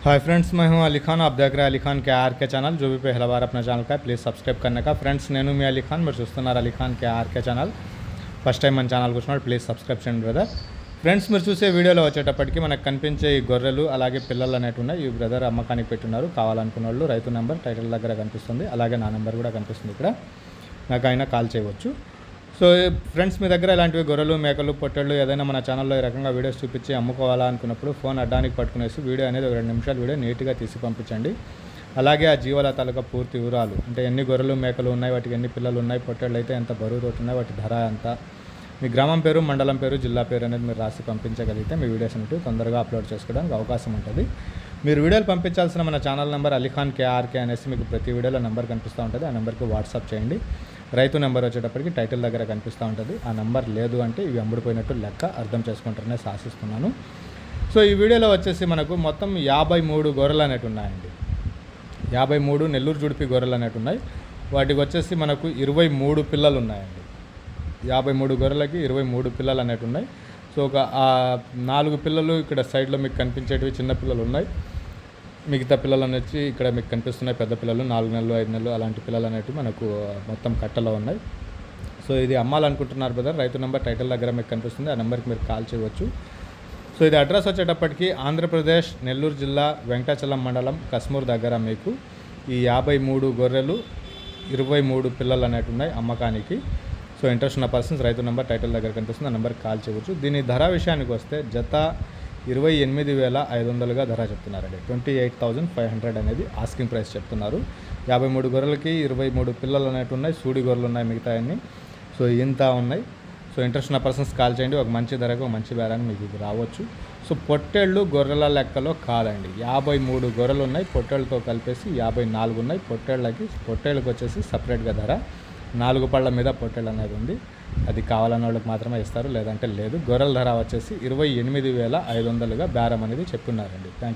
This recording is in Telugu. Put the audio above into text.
हाय फ्रेंड्स मैं हूं अली खान आप देख रहे हैं अली खान के आर के ఛానల్ जो भी पहला बार अपना ఛానల్ का ప్లీజ్ సబ్స్క్రైబ్ करने का ఫ్రెండ్స్ నేను మీ అలీ ఖాన్ మీరు చూస్తున్నారు Ali Khan K RK channel first time మన ఛానల్కి వచ్చినప్పుడు ప్లీజ్ సబ్స్క్రైబ్ చేయండి బ్రదర్ ఫ్రెండ్స్ మీరు చూసే వీడియోలో వచ్చేటప్పటికి మనకు కనిపించే ఈ గొర్రెలు అలాగే పిల్లలు అనేవి ఉన్నాయి ఈ బ్రదర్ అమ్మకానికి పెట్టున్నారు కావాలనుకున్న వాళ్ళు రైతు నెంబర్ టైటిల్ దగ్గర కనిపిస్తుంది అలాగే నా నెంబర్ కూడా కనిపిస్తుంది ఇక్కడ నాకు అయినా కాల్ చేయవచ్చు సో ఫ్రెండ్స్ మీ దగ్గర ఇలాంటివి గొర్రెలు మేకలు పొట్టెళ్ళు ఏదైనా మన ఛానల్లో ఈ రకంగా వీడియోస్ చూపించి అమ్ముకోవాలా అనుకున్నప్పుడు ఫోన్ అడ్డానికి పట్టుకునేసి వీడియో అనేది ఒక రెండు నిమిషాలు వీడియో నీట్గా తీసి పంపించండి. అలాగే ఆ జీవాల తాలూకా పూర్తి వివరాలు. అంటే ఎన్ని గొర్రెలు మేకలు ఉన్నాయి వాటికి ఎన్ని పిల్లలు ఉన్నాయి పొట్టెళ్ళు అయితే ఎంత బరువు ఉన్నాయి వాటి ధర ఎంత? మీ గ్రామం పేరు మండలం పేరు జిల్లా పేరు అనేది మీరు రాసి పంపించగలిగితే మీ వీడియోస్ అనేవి తొందరగా అప్లోడ్ చేసుకోవడానికి అవకాశం ఉంటుంది. మీరు వీడియోలు పంపించాల్సిన మన ఛానల్ నెంబర్ అలీఖాన్ కేఆర్కే అనేసి మీకు ప్రతి వీడియోలో నెంబర్ కనిపిస్తూ ఉంటుంది. ఆ నెంబర్కి వాట్సాప్ చేయండి. రైతు నెంబర్ వచ్చేటప్పటికి టైటిల్ దగ్గర కనిపిస్తూ ఉంటుంది. ఆ నెంబర్ లేదు అంటే ఇవి అమ్ముడిపోయినట్టు లెక్క అర్థం చేసుకుంటారనే ఆశిస్తున్నాను సో ఈ వీడియోలో వచ్చేసి మనకు మొత్తం యాభై మూడు గొర్రెలు అనేవి ఉన్నాయండి. యాభై మూడు నెల్లూరు జుడిపి గొర్రెలు అనేవి ఉన్నాయి. వాటికి వచ్చేసి మనకు ఇరవై మూడు పిల్లలు ఉన్నాయండి. యాభై మూడు గొర్రెలకి ఇరవై మూడు పిల్లలు అనేవి ఉన్నాయి. సో ఒక నాలుగు పిల్లలు ఇక్కడ సైడ్లో మీకు కనిపించేటివి చిన్న పిల్లలు ఉన్నాయి. మిగతా పిల్లలు అనేసి ఇక్కడ మీకు కనిపిస్తున్నాయి. పెద్ద పిల్లలు నాలుగు నెలలు ఐదు నెలలు అలాంటి పిల్లలు అనేవి మనకు మొత్తం కట్టలో ఉన్నాయి. సో ఇది అమ్మాలనుకుంటున్నారు బ్రదర్. రైతు నెంబర్ టైటిల్ దగ్గర మీకు కనిపిస్తుంది. ఆ నెంబర్కి మీరు కాల్ చేయవచ్చు. సో ఇది అడ్రస్ వచ్చేటప్పటికి ఆంధ్రప్రదేశ్ నెల్లూరు జిల్లా వెంకటాచలం మండలం కస్మూర్ దగ్గర మీకు ఈ యాభై మూడు గొర్రెలు ఇరవై మూడు పిల్లలు అనేవి ఉన్నాయి అమ్మకానికి. సో ఇంట్రెస్ట్ ఉన్న పర్సన్స్ రైతు నెంబర్ టైటిల్ దగ్గర కనిపిస్తుంది. ఆ నెంబర్కి కాల్ చేయవచ్చు. దీని ధర విషయానికి వస్తే జత ఇరవై ఎనిమిది వేల ఐదు వందలుగా ధర చెప్తున్నారండి. Twenty eight thousand five hundred అనేది ఆస్కింగ్ ప్రైస్ చెప్తున్నారు. యాభై మూడు గొర్రెలకి ఇరవై మూడు పిల్లలు అనేవి ఉన్నాయి సూడి గొర్రెలు ఉన్నాయి మిగతా అన్ని. సో ఇంత ఉన్నాయి. సో ఇంట్రెస్ట్ ఉన్న పర్సన్స్ కాల్ చేయండి ఒక మంచి ధరకు ఒక మంచి బేరాన్ని మీకు ఇది రావచ్చు. సో పొట్టేళ్ళు గొర్రెల లెక్కలో కాదండి. యాభై మూడు గొర్రెలు ఉన్నాయి పొట్టేళ్ళతో కలిపేసి యాభై నాలుగు ఉన్నాయి. పొట్టేళ్ళకి పొట్టేళ్ళకి వచ్చేసి సపరేట్గా ధర. నాలుగు పళ్ళ మీద పొట్టెలు అనేది ఉంది. అది కావాలన్న వాళ్ళకి మాత్రమే ఇస్తారు లేదంటే లేదు. గొర్రెల ధర వచ్చేసి ఇరవై ఎనిమిది వేల ఐదు వందలుగా బేరం అనేది చెప్పున్నారండి. థ్యాంక్